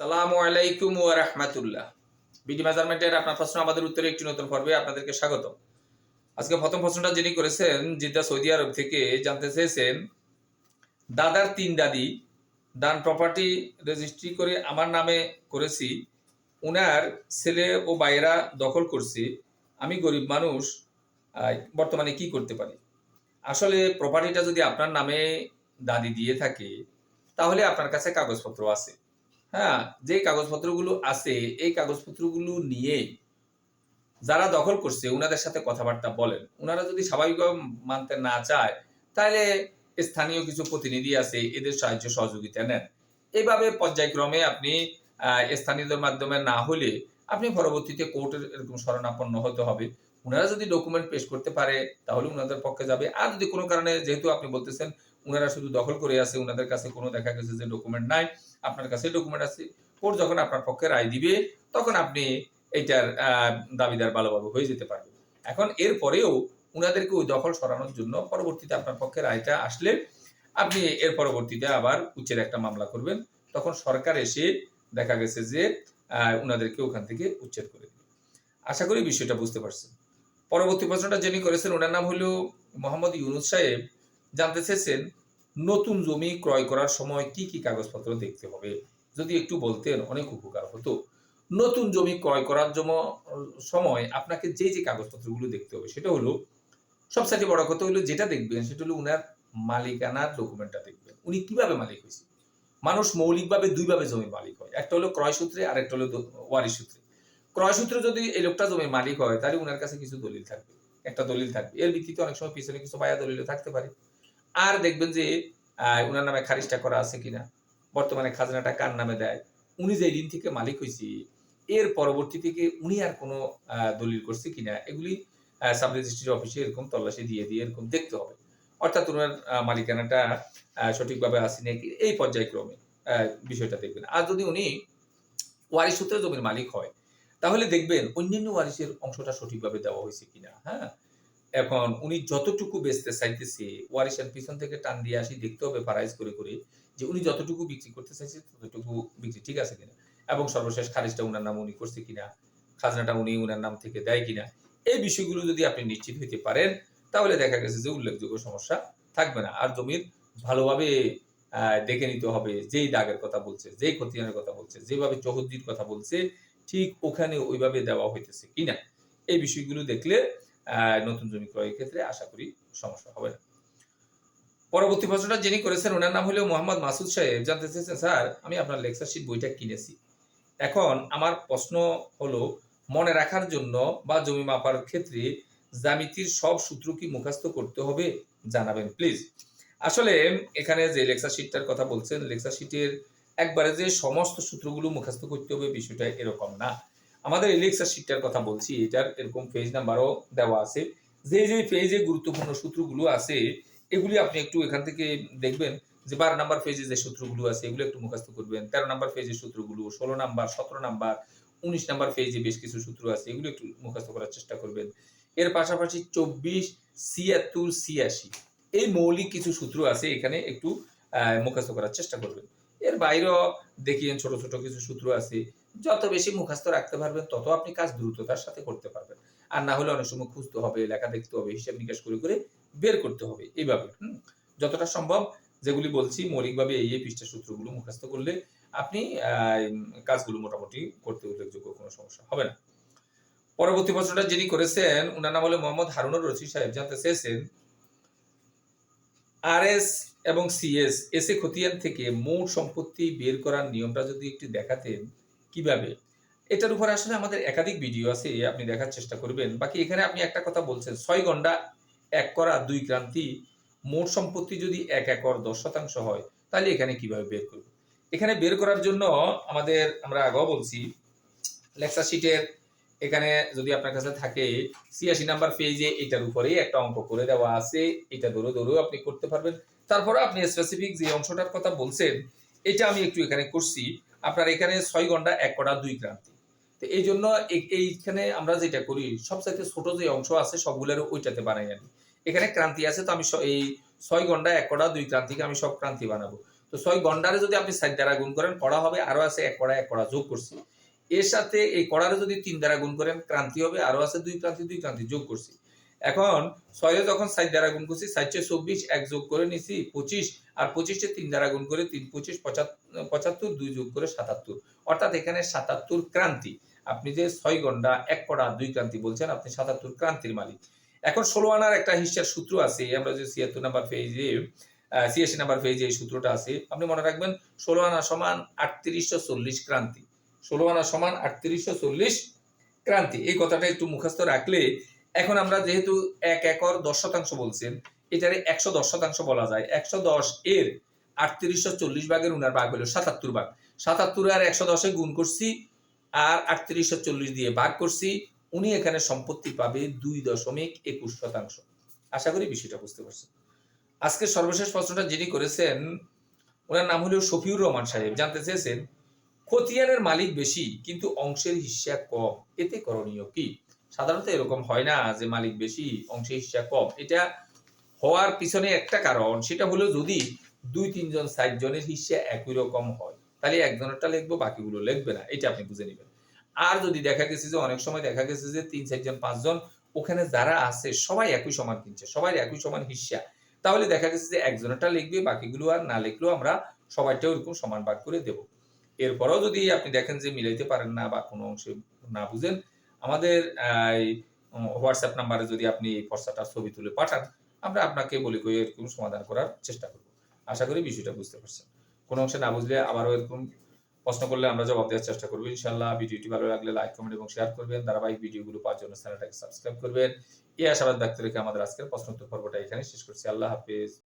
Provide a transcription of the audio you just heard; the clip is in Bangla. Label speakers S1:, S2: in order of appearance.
S1: সালামু আলাইকুম ওয়া রাহমাতুল্লাহ। বিডি মেজারমেন্টের আপনার প্রশ্ন, আমাদের উত্তরে একটি নতুন পর্বে আপনাদেরকে স্বাগত। আজকে প্রথম প্রশ্নটা যিনি করেছেন জিদ্দা সৌদি আরব থেকে জানতে চেয়েছেন, দাদার তিন দাদি, দান প্রপার্টি রেজিস্ট্রি করে আমার নামে করেছি, উনার ছেলে ও বাইরা দখল করছে, আমি গরিব মানুষ বর্তমানে কি করতে পারি? আসলে প্রপার্টিটা যদি আপনার নামে দাদি দিয়ে থাকে, তাহলে আপনার কাছে কাগজপত্র আছে। হ্যাঁ যে কাগজপত্রগুলো আছে, এই কাগজপত্রগুলো নিয়ে যারা দখল করছে ওনাদের সাথে কথাবার্তা বলেন। ওনারা যদি স্বাভাবিকভাবে মানতে না চায়, তাহলে স্থানীয় কিছু প্রতিনিধি আছে, এদের সাহায্য সহযোগিতা নেন। এইভাবে পর্যায়ক্রমে আপনি স্থানীয়দের মাধ্যমে না হলে আপনি পরবর্তীতে কোর্টের এরকম শরণাপন্ন হতে হবে। ওনারা যদি ডকুমেন্ট পেশ করতে পারে, তাহলে ওনাদের পক্ষে যাবে। আর যদি কোনো কারণে, যেহেতু আপনি বলতেছেন ওনারা শুধু দখল করে আছে ওনাদের কাছে কোনো দেখা গেছে যে ডকুমেন্ট নাই আপনার কাছে ডকুমেন্ট আছে। কোর্ট যখন আপনার পক্ষে রায় দিবে, তখন আপনি এইটার দাবিদার ভালোভাবে হয়ে যেতে পারবেন। এখন এরপরেও উনাদেরকে ওই দখল সরানোর জন্য পরবর্তীতে আপনার পক্ষে রায়টা আসলে আপনি এর পরবর্তীতে আবার উচ্চের একটা মামলা করবেন। তখন সরকার এসে দেখা গেছে যে উনাদেরকে ওখান থেকে উচ্ছেদ করে আশা করি বিষয়টা বুঝতে পারছেন। পরবর্তী প্রশ্নটা যিনি করেছেন, ওনার নাম হলো মোহাম্মদ ইউনুস সাহেব। জানতে চেয়েছেন নতুন জমি ক্রয় করার সময় কি কি কাগজপত্র দেখতে হবে? যদি একটু বলতেন, অনেক উপকার হতো। নতুন জমি ক্রয় করার জন্য সময় আপনাকে যে যে কাগজপত্রগুলো দেখতে হবে, সেটা হলো সবসাইতে বড় কথা হলো যেটা দেখবেন, সেটা হলো উনার মালিকানার ডকুমেন্টটা দেখবেন। উনি কীভাবে মালিক হয়েছে? মানুষ মৌলিকভাবে দুইভাবে জমির মালিক হয়। একটা হলো ক্রয় সূত্রে, আর একটা হলো ওয়ারি সূত্রে। ক্রয় সূত্রে যদি এই লোকটা জমির মালিক হয়, তাহলে উনার কাছে কিছু দলিল থাকবে। একটা দলিল থাকবে। এর ভিত্তিতে অনেক সময় পিছনে কিছু বায়া দলিল থাকতে পারে। আর দেখবেন যে উনার নামে খারিজটা করা আছে কিনা, বর্তমানে খাজনাটা কার নামে দেয়, উনি যে দিন থেকে মালিক হয়েছে এর পরবর্তী থেকে উনি আর কোনো দলিল করছে কিনা, এগুলি সাব রেজিস্ট্রি অফিসে এরকম তল্লাশি দিয়ে দিয়ে এরকম দেখতে হবে। অর্থাৎ ওনার মালিকানাটা সঠিকভাবে আসে নাকি, এই পর্যায়ক্রমে বিষয়টা দেখবেন। আর যদি উনি ওয়ারিশ সূত্রে জমির মালিক হয়, তাহলে দেখবেন অন্যান্য ওয়ারিশের অংশটা সঠিকভাবে দেওয়া হয়েছে কিনা হ্যাঁ? এখন উনি যতটুকু বেচতে চাইতেছে ওয়ারিশের পিছন থেকে টান দিয়ে আসি, দেখতে হবে ফারাইজ করে করে যে উনি যতটুকু বিক্রি করতে চাইছে, ততটুকু বিক্রি ঠিক আছে কিনা এবং সর্বশেষ খারিজটা উনার নাম উনি করছে কিনা, খাজনাটা উনি উনার নাম থেকে দেয় কিনা, এই বিষয়গুলো যদি আপনি নিশ্চিত হইতে পারেন, তাহলে দেখা গেছে যে উল্লেখযোগ্য সমস্যা থাকবে না। আর জমির ভালোভাবে দেখে নিতে হবে, যেই দাগের কথা বলছে, যেই খতিয়ানের কথা বলছে, যেভাবে চহদ্দির কথা বলছে, ঠিক ওখানে ওইভাবে দেওয়া হইতেছে কিনা, এই বিষয়গুলো দেখলে নতুন জমি ক্রয়ের ক্ষেত্রে আশা করি সমস্যা হবে না। পরবর্তী প্রশ্নটা যিনি করেছেন, ওনার নাম হলো মোহাম্মদ মাসুদ সাহেব। জানতে চেয়েছেন, স্যার, আমি আপনার লেকচার শিট বইটা কিনেছি। এখন আমার প্রশ্ন হলো, মনে রাখার জন্য বা জমি মাপার ক্ষেত্রে জ্যামিতির সব সূত্র কি মুখস্থ করতে হবে? জানাবেন, প্লিজ। আসলে এখানে যে লেকচার শিটটার কথা বলছেন, লেকচার শিটের একবারে যে সমস্ত সূত্রগুলো মুখস্থ করতে হবে বিষয়টা এরকম না। আমাদের এই লেকচার শিটটার কথা বলছি, এটার এরকম পেজ নাম্বারও দেওয়া আছে। যে যে পেজে গুরুত্বপূর্ণ সূত্রগুলো আছে, এগুলি আপনি একটু এখান থেকে দেখবেন যে বারো নাম্বার পেজে যে সূত্রগুলো আছে, এগুলো একটু মুখস্থ করবেন। তেরো নাম্বার পেজের সূত্রগুলো, ষোলো নাম্বার সতেরো নাম্বার উনিশ নাম্বার পেজে বেশ কিছু সূত্র আছে, এগুলো একটু মুখস্থ করার চেষ্টা করবেন। এর পাশাপাশি চব্বিশ, ছিয়াত্তর, ছিয়াশি, এই মৌলিক কিছু সূত্র আছে, এখানে একটু মুখস্থ করার চেষ্টা করবেন। এর বাইরেও দেখিয়েন ছোট ছোট কিছু সূত্র আছে যত বেশি মুখস্থ রাখতে পারবেন, তত আপনি কাজ দ্রুততার সাথে করতে পারবেন। আর না হলে অনেক সময় খুঁজতে হবে, লেখা দেখতে হবে, হিসাব নিকাশ করে করে বের করতে হবে এইভাবে? যতটা সম্ভব যেগুলি বলছি, মৌলিকভাবে এই এই পৃষ্ঠা সূত্রগুলো মুখস্থ করলে আপনি কাজগুলো মোটামুটি করতে উল্লেখযোগ্য কোনো সমস্যা হবে না। পরবর্তী প্রশ্নটা যিনি করেছেন, উনার নাম হলো মোহাম্মদ হারুনুর রশিদ সাহেব। জানতে চেয়েছেন আর এস এবং সিএস এসে খতিয়ান থেকে মোট সম্পত্তি বের করার নিয়মটা যদি একটু দেখাতেন কীভাবে? এটার উপর আসলে আমাদের একাধিক ভিডিও আছে আপনি দেখার চেষ্টা করবেন। বাকি এখানে আপনি একটা কথা বলছেন, ছয় ঘণ্টা, এক করা, দুই ক্রান্তি, মোট সম্পত্তি যদি এক একর দশ শতাংশ হয়, তাহলে এখানে কীভাবে বের করব? এখানে বের করার জন্য আমাদের, আমরা আগেও বলছি লেকচার শিটের এখানে যদি আপনার কাছে থাকে, ছিয়াশি নাম্বার পেজে এটার উপরেই একটা অঙ্ক করে দেওয়া আছে, এটা ধরে ধরেও আপনি করতে পারবেন। তারপরে আপনি স্পেসিফিক যে অংশটার কথা বলছেন, এটা আমি একটু এখানে করছি। আপনার এখানে ছয় ঘণ্টা, এক কটা দুই ক্রান্তি। তো এই জন্য এইখানে আমরা যেটা করি, সবচাইতে ছোট যে অংশ আছে সবগুলোর ওইটাতে বানাই আনি এখানে ক্রান্তি আছে, তো আমি এই ছয় ঘণ্টা, এক কটা দুই ক্রান্তিকে আমি সব ক্রান্তি বানাবো। তো ছয় গন্ডারে যদি আপনি সাত দ্বারা গুণ করেন, কড়া হবে আরও আছে এক কড়া এক কড়া যোগ করছি। এর সাথে এই কড়ারে যদি তিন দ্বারা গুণ করেন, ক্রান্তি হবে আরও আছে দুই ক্রান্তি দুই ক্রান্তি যোগ করছি। এখন ছয়ে যখন সাত দ্বারা গুণ করছি সাতশো চব্বিশ, এক যোগ করে নিছি পঁচিশ, আর পঁচিশে তিন দ্বারা গুণ করে তিন, পঁচিশ পঁচাত্তর, দুই যোগ করে সাতাত্তর। অর্থাৎ এখানে সাতাত্তর ক্রান্তি। আপনি যে ছয় ঘণ্টা এক কড়া দুই ক্রান্তি বলছেন, আপনি সাতাত্তর ক্রান্তির মালিক। এখন ষোলো আনার একটা হিসার সূত্র আছে আমরা যে ছিয়াত্তর নাম্বার পেজে ছিয়াশি নাম্বার পেজে এই সূত্রটা আছে, আপনি মনে রাখবেন ষোলো আনা সমান আটত্রিশশো চল্লিশ ক্রান্তি। ষোলো আনা সমান আটত্রিশশো চল্লিশ ক্রান্তি। এই কথাটা একটু মুখস্থ রাখলে এখন আমরা যেহেতু এক একর দশ শতাংশ বলছেন এটারে একশো দশ শতাংশ বলা যায়। একশো দশ এর আটত্রিশশো চল্লিশ ভাগের উনার ভাগ হলো সাতাত্তর ভাগ। সাতাত্তর আর একশো দশে গুণ করছি আর আটত্রিশশো চল্লিশ দিয়ে ভাগ করছি, উনি এখানে সম্পত্তি পাবে দুই দশমিক একুশ শতাংশ। আশা করি বিষয়টা বুঝতে পারছেন। আজকে সর্বশেষ প্রশ্নটা যিনি করেছেন ওনার নাম হলো শফিউর রহমান সাহেব। জানতে চেয়েছেন, খতিয়ানের মালিক বেশি, কিন্তু অংশের হিসাব কম, এতে করণীয় কি? সাধারণত এরকম হয় না যে মালিক বেশি অংশের হিস্সা কম। এটা হওয়ার পিছনে একটা কারণ, সেটা হলো যদি দুই, তিনজন, ষাট জনের হিস্সা একই রকম হয়, তাহলে একজনেরটা লিখব, বাকিগুলো লিখবে না। এটা আপনি বুঝে নেবেন। আর যদি দেখা গেছে যে অনেক সময় দেখা গেছে যে তিন চারজন পাঁচজন ওখানে যারা আছে, সবাই একই সমান কিনছে, সবাই একই সমান হিস্সা তাহলে দেখা গেছে যে একজনেরটা লিখবে, বাকিগুলো আর না লিখলেও আমরা সবাইটা ওরকম সমান ভাগ করে দেব। এরপরেও যদি আপনি দেখেন যে মিলাইতে পারেন না বা কোনো অংশে না বুঝেন আমাদের হোয়াটসঅ্যাপ নাম্বারে যদি আপনি এই ফর্সাটার ছবি তুলে পাঠান, আমরা আপনাকে বলি করে এরকম সমাধান করার চেষ্টা করব। আশা করি বিষয়টা বুঝতে পারছেন। কোনো অংশে না বুঝলে আবারও এরকম প্রশ্ন করলে আমরা জবাব দেওয়ার চেষ্টা করব। ইনশাল্লাহ ভিডিওটি ভালো লাগলে লাইক, কমেন্ট এবং শেয়ার করবেন। ধারাবাহিক ভিডিওগুলো পাওয়ার জন্য চ্যানেলটাকে সাবস্ক্রাইব করবেন। এই আশাবাদ ব্যক্ত রেখে আমাদের আজকের প্রশ্ন উত্তর পর্বটা এখানে শেষ করছি। আল্লাহ হাফিজ।